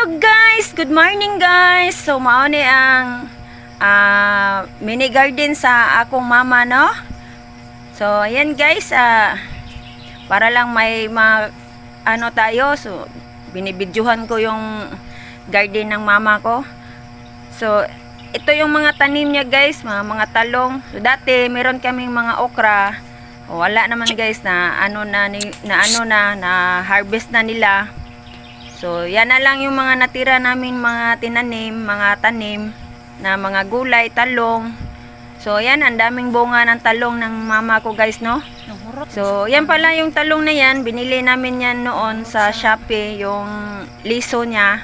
Hello guys! Good morning guys! So mao ni ang ah, mini garden sa akong mama no. So ayan guys, ah, para lang may ma ano tayo so binibidyohan ko yung garden ng mama ko. So ito yung mga tanim niya guys, mga mga talong. So dati meron kaming mga okra. O, Wala naman guys na ano na ni- na ano na na harvest na nila. So, yan na lang yung mga natira namin mga tinanim, mga tanim na mga gulay, talong. So, yan, ang daming bunga ng talong ng mama ko guys, no? So, yan pala yung talong na yan. Binili namin yan noon sa Shopee, yung liso niya,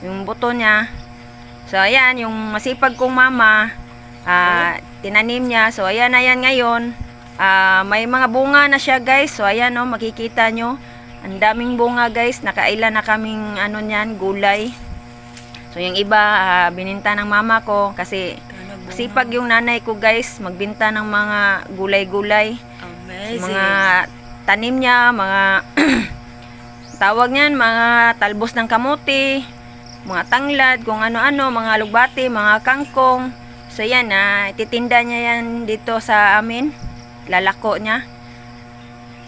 yung buto niya. So, ayan, yung masipag kong mama, ah, tinanim niya. So, ayan na yan ngayon. Ah, may mga bunga na siya guys. So, ayan, no, makikita nyo. Ang daming bunga guys, nakaila na kaming ano niyan, gulay. So yung iba ah, bininta ng mama ko kasi sipag yung nanay ko guys, magbinta ng mga gulay-gulay. Mga tanim niya, mga tawag niyan, mga talbos ng kamote, mga tanglad, kung ano-ano, mga lugbati, mga kangkong. So yan, ah, ititinda niya yan dito sa amin. Lalako niya.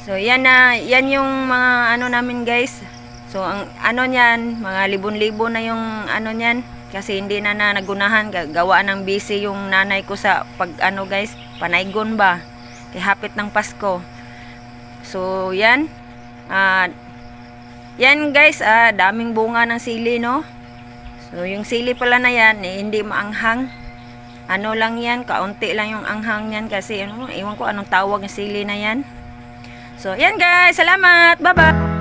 So yan na, yan yung mga ano namin guys. So ang ano niyan, mga libon-libon na yung ano niyan kasi hindi na na nagunahan Ga- gawa ng busy yung nanay ko sa pag ano guys, panaygon ba. Kay hapit ng Pasko. So yan. Ah yan guys, ah daming bunga ng sili no. So yung sili pala na yan, eh, hindi maanghang. Ano lang yan, kaunti lang yung anghang yan kasi ano, iwan ko anong tawag ng sili na yan. So, yan guys. Salamat. Bye-bye.